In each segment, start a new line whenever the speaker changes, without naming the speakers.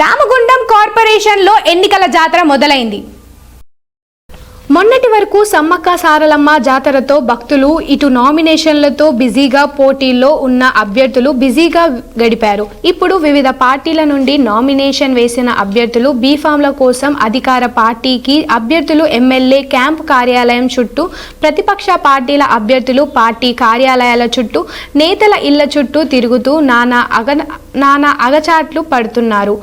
రామగుండం కార్పొరేషన్లో ఎన్నికల జాతర మొదలైంది. మొన్నటి వరకు సమ్మక్క సారలమ్మ జాతరతో భక్తులు ఇటు నామినేషన్లతో బిజీగా పోటీల్లో ఉన్న అభ్యర్థులు బిజీగా గడిపారు. ఇప్పుడు వివిధ పార్టీల నుండి నామినేషన్ వేసిన అభ్యర్థులు బీఫామ్ల కోసం అధికార పార్టీకి అభ్యర్థులు ఎమ్మెల్యే క్యాంప్ కార్యాలయం చుట్టూ ప్రతిపక్ష పార్టీల అభ్యర్థులు పార్టీ కార్యాలయాల చుట్టూ నేతల ఇళ్ళ చుట్టూ తిరుగుతూ నానా అగ నానా అగచాట్లు పడుతున్నారు.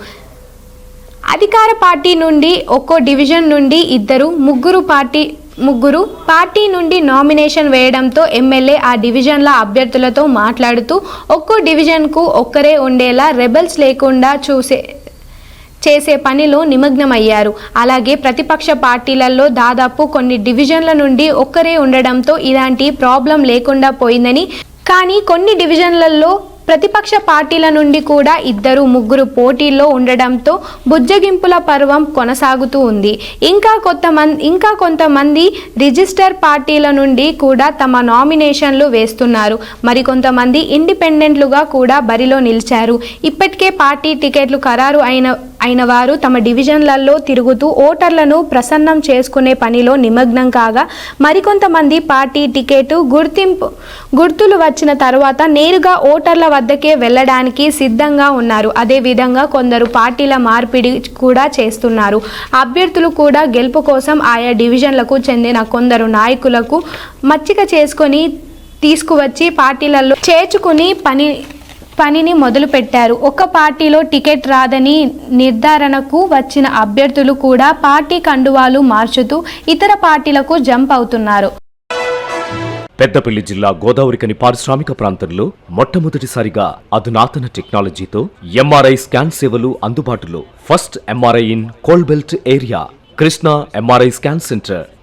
అధికార పార్టీ నుండి ఒక్కో డివిజన్ నుండి ఇద్దరు ముగ్గురు పార్టీ ముగ్గురు పార్టీ నుండి నామినేషన్ వేయడంతో ఎమ్మెల్యే ఆ డివిజన్ల అభ్యర్థులతో మాట్లాడుతూ ఒక్కో డివిజన్కు ఒక్కరే ఉండేలా రెబల్స్ లేకుండా చూసే చేసే పనిలో నిమగ్నమయ్యారు. అలాగే ప్రతిపక్ష పార్టీలలో దాదాపు కొన్ని డివిజన్ల నుండి ఒక్కరే ఉండడంతో ఇలాంటి ప్రాబ్లం లేకుండా పోయిందని కానీ కొన్ని డివిజన్లలో ప్రతిపక్ష పార్టీల నుండి కూడా ఇద్దరు ముగ్గురు పోటీల్లో ఉండడంతో బుజ్జగింపుల పర్వం కొనసాగుతూ ఉంది. ఇంకా కొంతమంది ఇంకా కొంతమంది రిజిస్టర్ పార్టీల నుండి కూడా తమ నామినేషన్లు వేస్తున్నారు. మరికొంతమంది ఇండిపెండెంట్లుగా కూడా బరిలో నిలిచారు. ఇప్పటికే పార్టీ టికెట్లు ఖరారు అయిన అయిన వారు తమ డివిజన్లలో తిరుగుతూ ఓటర్లను ప్రసన్నం చేసుకునే పనిలో నిమగ్నం కాగా మరికొంతమంది పార్టీ టికెట్ గుర్తింపు గుర్తులు వచ్చిన తర్వాత నేరుగా ఓటర్ల వద్దకే వెళ్ళడానికి సిద్ధంగా ఉన్నారు. అదేవిధంగా కొందరు పార్టీల మార్పిడి కూడా చేస్తున్నారు. అభ్యర్థులు కూడా గెలుపు కోసం ఆయా డివిజన్లకు చెందిన కొందరు నాయకులకు మచ్చిక చేసుకొని తీసుకువచ్చి పార్టీలలో చేర్చుకుని పని పనిని మొదలుపెట్టారు. ఒక పార్టీలో టికెట్ రాదని నిర్ధారణకు వచ్చిన అభ్యర్థులు కూడా పార్టీ కండువాలు మార్చుతూ ఇతర పార్టీలకు జంప్ అవుతున్నారు.
పెద్దపల్లి జిల్లా గోదావరికని పారిశ్రామిక ప్రాంతంలో మొట్టమొదటిసారిగా అధునాతన టెక్నాలజీతో ఎంఆర్ఐ స్కాన్ సేవలు అందుబాటులో. First MRI in coal belt area. Krishna MRI scan centre.